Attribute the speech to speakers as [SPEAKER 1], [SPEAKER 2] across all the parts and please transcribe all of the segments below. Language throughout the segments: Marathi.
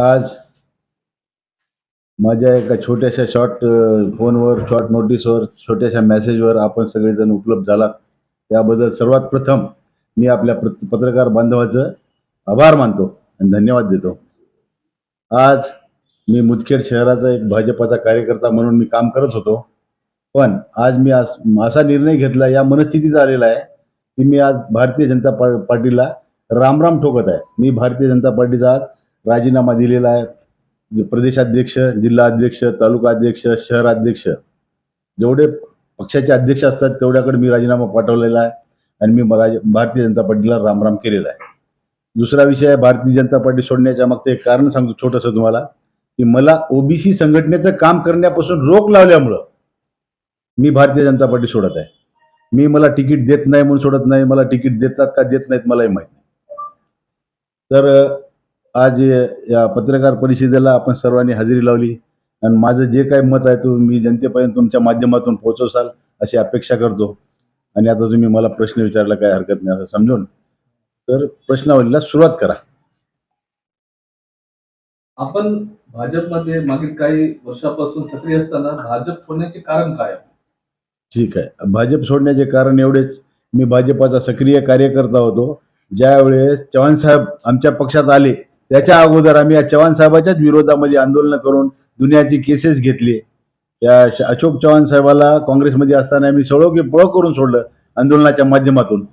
[SPEAKER 1] आज माझ्या एका छोट्याशा शॉर्ट फोनवर शॉर्ट नोटीसवर छोट्याशा मेसेजवर आपण सगळेजण उपलब्ध झाला. त्याबद्दल सर्वात प्रथम मी आपल्या पत्रकार बांधवाचं आभार मानतो आणि धन्यवाद देतो. आज मी मुदखेड शहराचा एक भाजपाचा कार्यकर्ता म्हणून मी काम करत होतो. पण आज मी आज असा निर्णय घेतला या मनस्थितीत आलेला आहे की मी आज भारतीय जनता पा पार्टीला रामराम ठोकत आहे. मी भारतीय जनता पार्टीचा राजीनामा दिलेला आहे. प्रदेशाध्यक्ष प्रदेशाध्यक्ष जिल्हाध्यक्ष तालुका अध्यक्ष शहराध्यक्ष जेवढे पक्षाचे अध्यक्ष असतात तेवढ्याकडे मी राजीनामा पाठवलेला आहे आणि मी मला- भारतीय जनता पार्टीला रामराम केलेला आहे. दुसरा विषय आहे भारतीय जनता पार्टी सोडण्याच्या मागचं एक कारण सांगतो छोटंसं तुम्हाला की मला ओबीसी संघटनेचं काम करण्यापासून रोख लावल्यामुळं मी भारतीय जनता पार्टी सोडत आहे. मी मला तिकीट देत नाही म्हणून सोडत नाही मला तिकीट देतात का देत नाहीत मलाही माहीत नाही. तर आज या पत्रकार परिषदेला आपण सर्वांनी हजेरी लावली. आणि माझं जे काही मत आहे तो मी जनतेपर्यंत तुमच्या माध्यमातून पोहोचवसाल अशी अपेक्षा करतो. आणि आता तुम्ही मला प्रश्न विचारला काय हरकत नाही असं समजून. तर प्रश्नावलीला सुरुवात करा.
[SPEAKER 2] आपण भाजपमध्ये मागील काही वर्षापासून सक्रिय असताना भाजप सोडण्याचे कारण काय?
[SPEAKER 1] ठीक आहे. भाजप सोडण्याचे कारण एवढेच. मी भाजपाचा सक्रिय कार्यकर्ता होतो. ज्यावेळेस चव्हाण साहेब आमच्या पक्षात आले त्याच्या अगोदर आम्ही या चव्हाण साहेबाच्याच विरोधामध्ये आंदोलन करून दुनियाची केसेस घेतली. त्या श- अशोक चव्हाण साहेबाला काँग्रेसमध्ये असताना आम्ही सळो की पळो करून सोडलं आंदोलनाच्या माध्यमातून.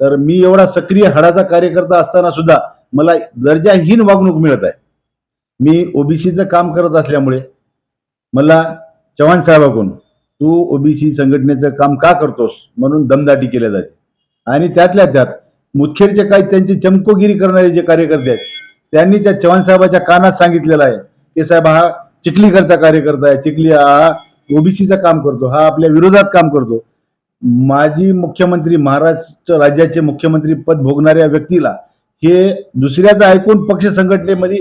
[SPEAKER 1] तर मी एवढा सक्रिय हाडाचा कार्यकर्ता असताना सुद्धा मला दर्जाहीन वागणूक मिळत आहे. मी ओबीसीचं काम करत असल्यामुळे मला चव्हाण साहेबाकडून तू ओबीसी संघटनेचं काम का करतोस? म्हणून दमदाटी केल्या जाते. आणि त्यातल्या त्यात मुदखेडचे काही त्यांची चमकोगिरी करणारे जे कार्यकर्ते आहेत त्यांनी त्या चव्हाण साहेबाच्या कानात सांगितलेलं आहे की साहेब हा चिखलीकरचा कार्यकर्ता आहे चिखली हा ओबीसीचा काम करतो हा आपल्या विरोधात काम करतो. माजी मुख्यमंत्री महाराष्ट्र राज्याचे मुख्यमंत्री पद भोगणाऱ्या व्यक्तीला हे दुसऱ्याचं ऐकून पक्ष संघटनेमध्ये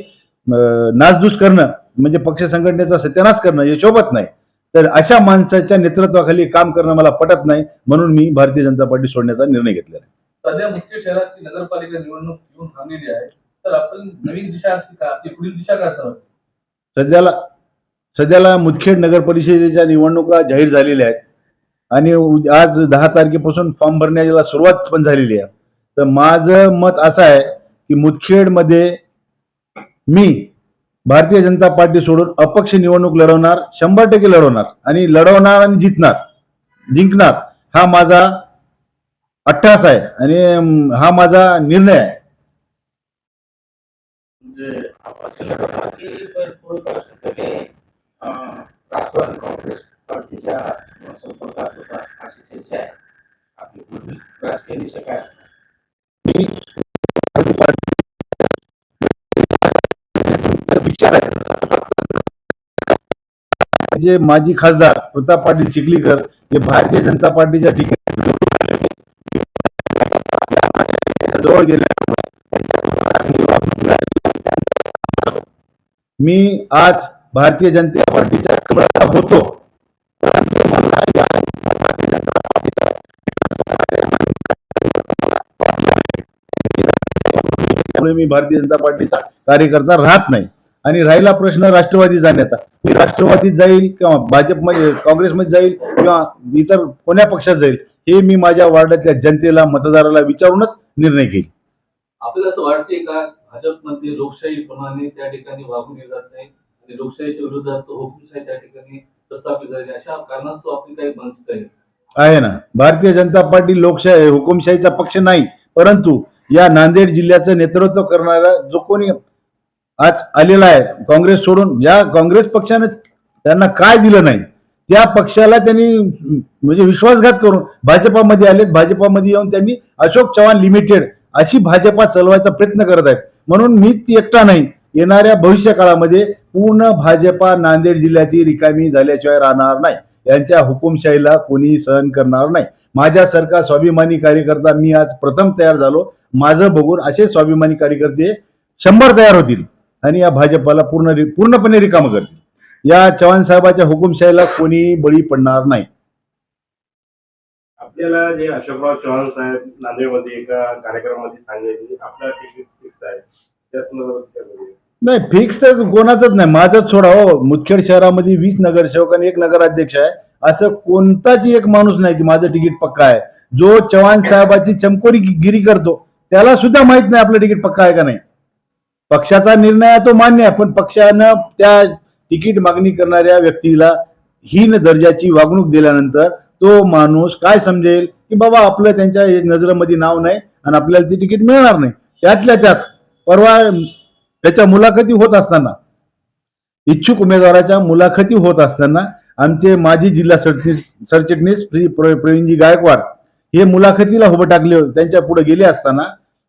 [SPEAKER 1] नासधूस करणं म्हणजे पक्ष संघटनेचा सत्यानाश करणं हे शोभत नाही. तर अशा माणसाच्या नेतृत्वाखाली काम करणं मला पटत नाही म्हणून मी भारतीय जनता पार्टी सोडण्याचा निर्णय घेतलेला आहे.
[SPEAKER 2] सध्या मुख्य शहराची नगरपालिका निवडणूक येऊन थांबलेली आहे. तर आपण नवीन दिशा असते का? आपली पुढील दिशा काय असावी
[SPEAKER 1] सध्याला सध्याला मुदखेड नगर परिषदेच्या निवडणुका जाहीर झालेल्या आहेत. आणि आज दहा तारखेपासून फॉर्म भरण्याला सुरुवात पण झालेली आहे. तर माझं मत असं आहे की मुदखेडमध्ये मी भारतीय जनता पार्टी सोडून अपक्ष निवडणूक लढवणार शंभर टक्के लढवणार आणि लढवणार आणि जिंकणार. जिंकणार हा माझा अट्टास आहे. आणि हा माझा निर्णय आहे.
[SPEAKER 3] म्हणजे
[SPEAKER 1] जे माजी खासदार प्रताप पाटील चिखलीकर हे भारतीय जनता पार्टीच्या ठिकाणी जवळ गेल्या मी आज भारतीय जनता पार्टीच्या कमळाचा होतो. त्यामुळे मी भारतीय जनता पार्टीचा कार्यकर्ता राहत नाही. आणि राहिला प्रश्न राष्ट्रवादी जाण्याचा. मी राष्ट्रवादीत जाईल किंवा भाजपमध्ये काँग्रेसमध्ये जाईल किंवा इतर कोण्या पक्षात जाईल हे मी माझ्या वार्डातल्या जनतेला मतदाराला विचारूनच निर्णय घेईल.
[SPEAKER 2] आपल्याला असं वाटते का भाजपमध्ये लोकशाहीप्रमाणे त्या ठिकाणी वागून जात नाही आणि लोकशाहीच्या विरोधात हुकुमशाही त्या ठिकाणी प्रस्थापित झाली अशा कारणास्तव आपली काही वंचित आहे
[SPEAKER 1] आहे ना. भारतीय जनता पार्टी लोकशाही हुकुमशाहीचा पक्ष नाही. परंतु या नांदेड जिल्ह्याचं नेतृत्व करणारा जो कोणी आज आलेला आहे काँग्रेस सोडून या काँग्रेस पक्षाने त्यांना काय दिलं नाही? त्या पक्षाला त्यांनी म्हणजे विश्वासघात करून भाजपामध्ये आलेत भाजपामध्ये येऊन त्यांनी अशोक चव्हाण लिमिटेड अशी भाजपा चालवायचा प्रयत्न करत आहेत. म्हणून मी ती एकटा नाही. येणाऱ्या भविष्य काळामध्ये पूर्ण भाजपा नांदेड जिल्ह्याची रिकामी झाल्याशिवाय राहणार नाही. यांच्या हुकुमशाहीला कोणी सहन करणार नाही. माझ्यासारखा स्वाभिमानी कार्यकर्ता मी आज प्रथम तयार झालो. माझं बघून असे स्वाभिमानी कार्यकर्ते शंभर तयार होतील आणि या भाजपाला पूर्ण पूर्णपणे रिकामं करतील. या चव्हाण साहेबाच्या हुकुमशाहीला कोणी बळी पडणार नाही.
[SPEAKER 4] आपल्याला जे अशोकराव चव्हाण साहेब नांदेडमध्ये एका कार्यक्रमामध्ये सांगितले आपला तिकीट फिक्स आहे.
[SPEAKER 3] त्या संदर्भात.
[SPEAKER 1] नाही फिक्स तर कोणाचंच नाही माझंच सोडा हो. मुदखेड शहरामध्ये वीस नगरसेवक आणि एक नगराध्यक्ष आहे. असं कोणताच एक माणूस नाही की माझं तिकीट पक्का आहे. जो चव्हाण साहेबाची चमकोरी गिरी करतो त्याला सुद्धा माहीत नाही आपलं तिकीट पक्का आहे का नाही. पक्षाचा निर्णय तो मान्य आहे पण पक्षानं त्या तिकीट मागणी करणाऱ्या व्यक्तीला हीन दर्जाची वागणूक दिल्यानंतर तो माणूस काय समजेल? की बाबा आपलं त्यांच्या नजरेमध्ये नाव नाही आणि आपल्याला ते तिकीट मिळणार नाही. त्यातल्या त्यात परवा त्याच्या मुलाखती होत असताना इच्छुक उमेदवाराच्या मुलाखती होत असताना आमचे माजी जिल्हा सरचिटणीस सरचिटणीस श्री प्रवीणजी गायकवाड हे मुलाखतीला उभं टाकले त्यांच्या पुढे गेले असताना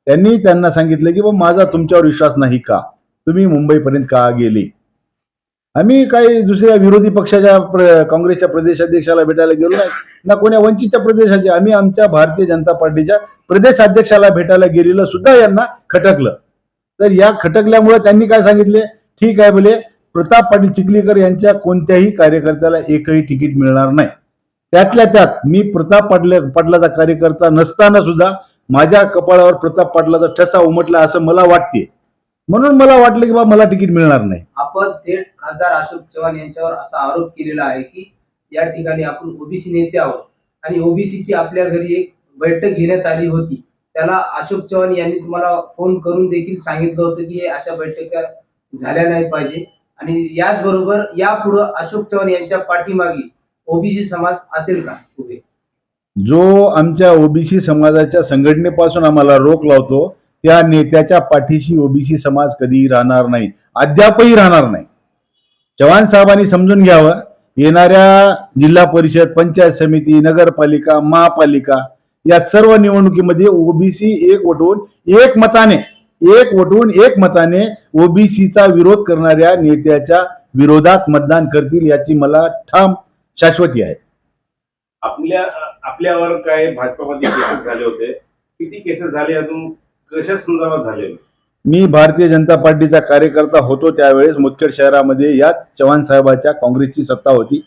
[SPEAKER 1] त्यांनी त्यांना सांगितलं की बा माझा तुमच्यावर विश्वास नाही का? तुम्ही मुंबईपर्यंत का गेले? आम्ही काही दुसऱ्या विरोधी पक्षाच्या काँग्रेसच्या प्रदेशाध्यक्षाला भेटायला गेलो नाही. ना कोण्या वंचितच्या प्रदेशाचे आम्ही आमच्या भारतीय जनता पार्टीच्या प्रदेशाध्यक्षाला भेटायला गेलेलं सुद्धा यांना खटकलं. तर या खटकल्यामुळे त्यांनी काय सांगितले? ठीक आहे बोले प्रताप पाटील चिखलीकर यांच्या कोणत्याही कार्यकर्त्याला एकही तिकीट मिळणार नाही. त्यातल्या त्यात मी प्रताप पाटले पाटलाचा कार्यकर्ता नसताना सुद्धा माझ्या कपाळावर प्रताप पाटलाचा ठसा उमटला असं मला वाटते म्हणून मला वाटलं की बा मला तिकीट मिळणार नाही.
[SPEAKER 4] आपण थेट खासदार अशोक चव्हाण यांच्यावर असा आरोप केलेला आहे की या ठिकाणी आपण ओबीसी नेते आहोत. आणि ओबीसीची आपल्या घरी एक बैठक घेण्यात आली होती. त्याला अशोक चव्हाण यांनी तुम्हाला फोन करून देखील सांगितलं होतं की हे अशा बैठका झाल्या नाही पाहिजे. आणि याचबरोबर यापुढे अशोक चव्हाण यांच्या पाठीमागे ओबीसी समाज असेल का? उभे.
[SPEAKER 1] जो आमच्या ओबीसी समाजाच्या संघटनेपासून आम्हाला रोख लावतो त्या नेत्याच्या पाठीशी ओबीसी समाज कधीही राहणार नाही अद्यापही राहणार नाही. चव्हाण साहेबांनी समजून घ्यावं येणाऱ्या जिल्हा परिषद पंचायत समिती नगरपालिका महापालिका या सर्व निवडणुकीमध्ये ओबीसी एक वटवून एक मताने एक वटवून एक मताने ओबीसीचा विरोध करणाऱ्या नेत्याच्या विरोधात मतदान करतील याची मला ठाम शाश्वती आहे.
[SPEAKER 3] आपल्या आपल्यावर काय भाजपामध्ये केसेस झाले होते? किती केसेस झाले अजून? कशा संदर्भात झाले?
[SPEAKER 1] मी भारतीय जनता पार्टीचा कार्यकर्ता होतो त्यावेळेस मुदखेड शहरामध्ये याच चव्हाण साहेबाच्या काँग्रेसची सत्ता होती.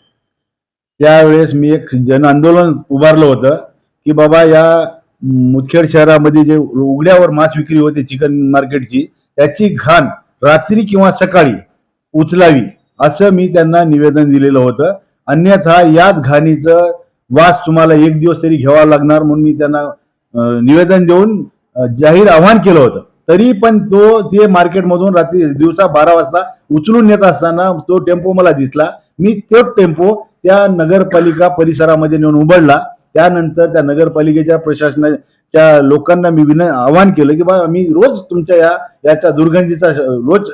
[SPEAKER 1] त्यावेळेस मी एक जन आंदोलन उभारलं होतं की बाबा या मुदखेड शहरामध्ये जे उघड्यावर मांस विक्री होते चिकन मार्केटची त्याची घाण रात्री किंवा सकाळी उचलावी असं मी त्यांना निवेदन दिलेलं होतं. अन्यथा याच घाणीचं वास तुम्हाला एक दिवस तरी घ्यावा लागणार म्हणून मी त्यांना निवेदन देऊन जाहीर आव्हान केलं होतं. तरी पण तो ते मार्केटमधून रात्री दिवसा बारा वाजता उचलून नेत असताना तो टेम्पो मला दिसला. मी तोच टेम्पो त्या नगरपालिका परिसरामध्ये नेऊन उघडला. त्यानंतर त्या नगरपालिकेच्या प्रशासनाच्या लोकांना मी विन आवाहन केलं की बा मी रोज तुमच्या या याच्या दुर्गंधीचा रोज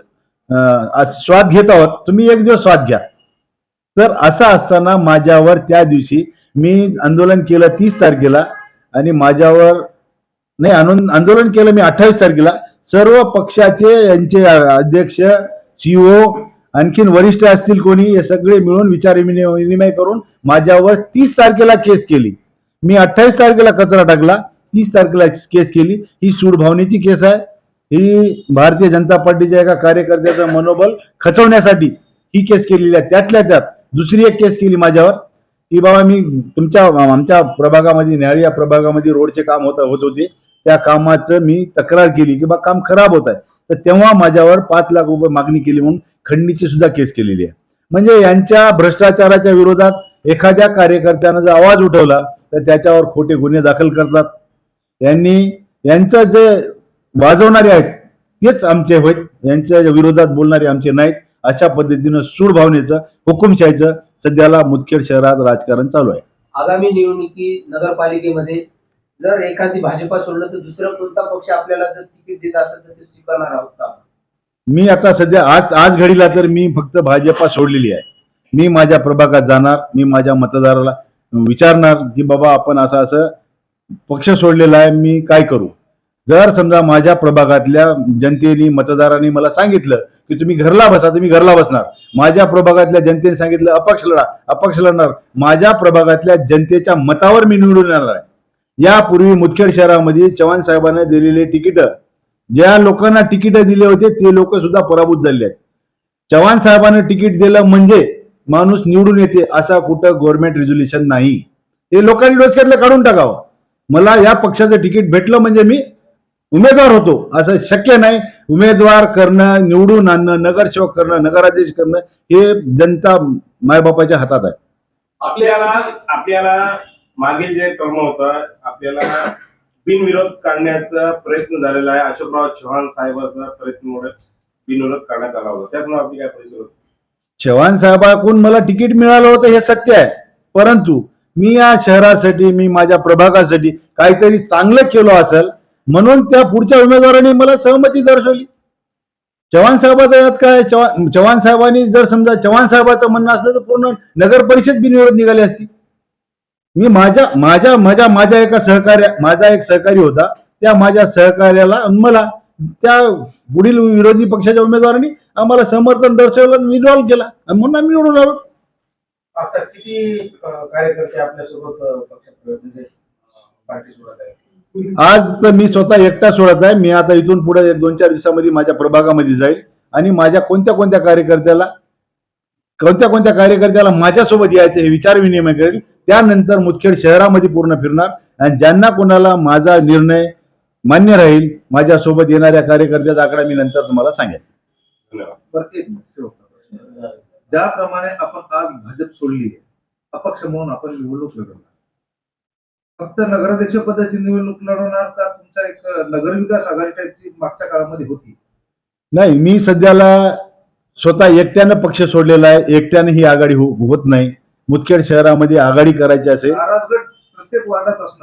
[SPEAKER 1] स्वाद घेत आहोत. तुम्ही एक दिवस स्वाद घ्या. तर असं असताना माझ्यावर त्या दिवशी मी आंदोलन केलं तीस तारखेला आणि माझ्यावर नाही आंदोलन आंदोलन केलं मी अठ्ठावीस तारखेला. सर्व पक्षाचे यांचे अध्यक्ष सीओ आणखीन वरिष्ठ असतील कोणी हे सगळे मिळून विचार विनिमय विनिमय करून माझ्यावर तीस तारखेला केस केली. मी अठ्ठावीस तारखेला कचरा टाकला. तीस तारखेला केस केली. ही सूडभावनेची केस आहे. ही भारतीय जनता पार्टीच्या एका कार्यकर्त्याचं मनोबल खचवण्यासाठी ही केस केलेली आहे. त्यातल्या त्यात दुसरी एक केस केली माझ्यावर. की बाबा मी तुमच्या आमच्या प्रभागामध्ये न्याळी या प्रभागामध्ये रोडचे काम होत होत होते. त्या कामाचं मी तक्रार केली की बा काम खराब होत आहे. तर तेव्हा माझ्यावर पाच लाख रुपये मागणी केली म्हणून खंडणीची सुद्धा केस केलेली आहे. म्हणजे यांच्या भ्रष्टाचाराच्या विरोधात एखाद्या कार्यकर्त्यानं जर आवाज उठवला तर त्याच्यावर खोटे गुन्हे दाखल करतात. यांनी यांचं जे वाजवणारे आहेत तेच आमचे होत. यांच्या विरोधात बोलणारे आमचे नाहीत. अशा पद्धतीनं सूड भावनेचं हुकुमशाहीचं सध्याला मुदखेड शहरात राजकारण चालू आहे.
[SPEAKER 4] आगामी निवडणुकी नगरपालिकेमध्ये जर एखादी भाजपा सोडलं तर दुसरा कोणता पक्ष आपल्याला जर तिकीट देत असेल तर ते स्वीकारणार आहोत का?
[SPEAKER 1] मी आता सध्या आज आज घडीला तर मी फक्त भाजपा सोडलेली आहे. मी माझ्या प्रभागात जाणार मी माझ्या मतदाराला विचारणार की बाबा आपण असं असं पक्ष सोडलेला आहे मी काय करू? जर समजा माझ्या प्रभागातल्या जनतेने मतदारांनी मला सांगितलं की तुम्ही घरला बसा तुम्ही घरला बसणार. माझ्या प्रभागातल्या जनतेने सांगितलं अपक्ष लढा अपक्ष लढणार. माझ्या प्रभागातल्या जनतेच्या मतावर मी निवडून येणार आहे. यापूर्वी मुदखेड शहरामध्ये चव्हाण साहेबांना दिलेले तिकीट ज्या लोकांना तिकीट दिले होते ते लोक सुद्धा पराभूत झाले आहेत. चव्हाण साहेबांना तिकीट दिलं म्हणजे माणूस निवडून येते असा कुठं गव्हर्नमेंट रेझोल्युशन नाही. ते लोकांनी डोसक्यातलं काढून टाकावं. मला या पक्षाचं तिकीट भेटलं म्हणजे मी उमेदवार होतो असं शक्य नाही. उमेदवार करणं निवडून आणणं नगरसेवक करणं नगराध्यक्ष करणं हे जनता मायबापाच्या हातात आहे.
[SPEAKER 3] आपल्याला आपल्याला मागील जे कर्म होता आपल्याला बिनविरोध काढण्याचा प्रयत्न झालेला आहे. अशोकराव चव्हाण साहेबांचा प्रयत्नामुळे बिनविरोध काढण्यात आला होता. त्याच आपली काय प्रयत्न होती?
[SPEAKER 1] चव्हाण साहेबाकडून मला तिकीट मिळालं होतं हे सत्य आहे. परंतु मी या शहरासाठी मी माझ्या प्रभागासाठी काहीतरी चांगलं केलं असेल म्हणून त्या पुढच्या उमेदवाराने मला सहमती दर्शवली. चव्हाण साहेबाचा यात काय चव्हाण चव्हाण साहेबांनी जर समजा चव्हाण साहेबाचं म्हणणं असलं तर पूर्ण नगर परिषद बिनविरोध निघाली असती. मी माझ्या माझ्या माझ्या माझ्या एका सहकार्या माझा एक सहकारी होता. त्या माझ्या सहकार्याला मला त्या पुढील विरोधी पक्षाच्या उमेदवारांनी आम्हाला समर्थन दर्शवलं विड्रॉल केला. आणि म्हणून आम्ही निवडून आलो.
[SPEAKER 3] आता किती अं, कार्यकर्ते आपल्यासोबत अं, पक्षात म्हणजे
[SPEAKER 1] आज तर मी स्वतः एकटा सोडत आहे. मी आता इथून पुढे एक दोन चार दिवसामध्ये माझ्या प्रभागामध्ये जाईल. आणि माझ्या कोणत्या कोणत्या कार्यकर्त्याला कोणत्या कोणत्या कार्यकर्त्याला माझ्यासोबत यायचं हे विचार विनिमय करेल. त्यानंतर मुदखेड शहरामध्ये पूर्ण फिरणार. आणि ज्यांना कोणाला माझा निर्णय मान्य राहील माझ्यासोबत येणाऱ्या कार्यकर्त्याचा आकडा मी नंतर तुम्हाला सांगेन.
[SPEAKER 5] ज्याप्रमाणे आपण आज भाजप सोडली आहे अपक्ष म्हणून आपण निवडणूक लढवणार. फक्त नगराध्यक्ष पदाची निवडणूक लढवणार का तुमचा एक नगरविकास आघाडी टाईपची मागच्या काळामध्ये होती?
[SPEAKER 1] नाही मी सध्याला स्वतः एकट्यानं पक्ष सोडलेला आहे. एकट्यानं ही आघाडी हो- होत नाही. मुदखेड शहरामध्ये आघाडी करायची असेल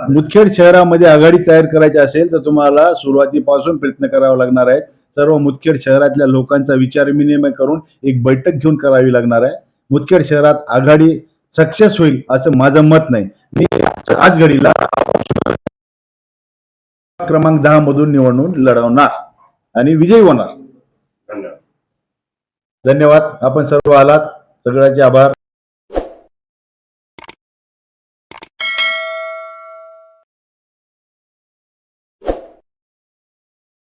[SPEAKER 1] मुदखेड शहरामध्ये आघाडी तयार करायची असेल तर तुम्हाला सुरुवातीपासून प्रयत्न करावा लागणार आहे सर्व मुदखेड शहरातल्या लोकांचा विचार विनिमय करून एक बैठक घेऊन करावी लागणार आहे. मुदखेड शहरात आघाडी सक्सेस होईल असं माझं मत नाही. मी आज घडीला क्रमांक दहा मधून निवडणूक लढवणार आणि विजयी होणार.
[SPEAKER 3] धन्यवाद.
[SPEAKER 1] धन्यवाद. आपण सर्व आलात. सगळ्याचे आभार.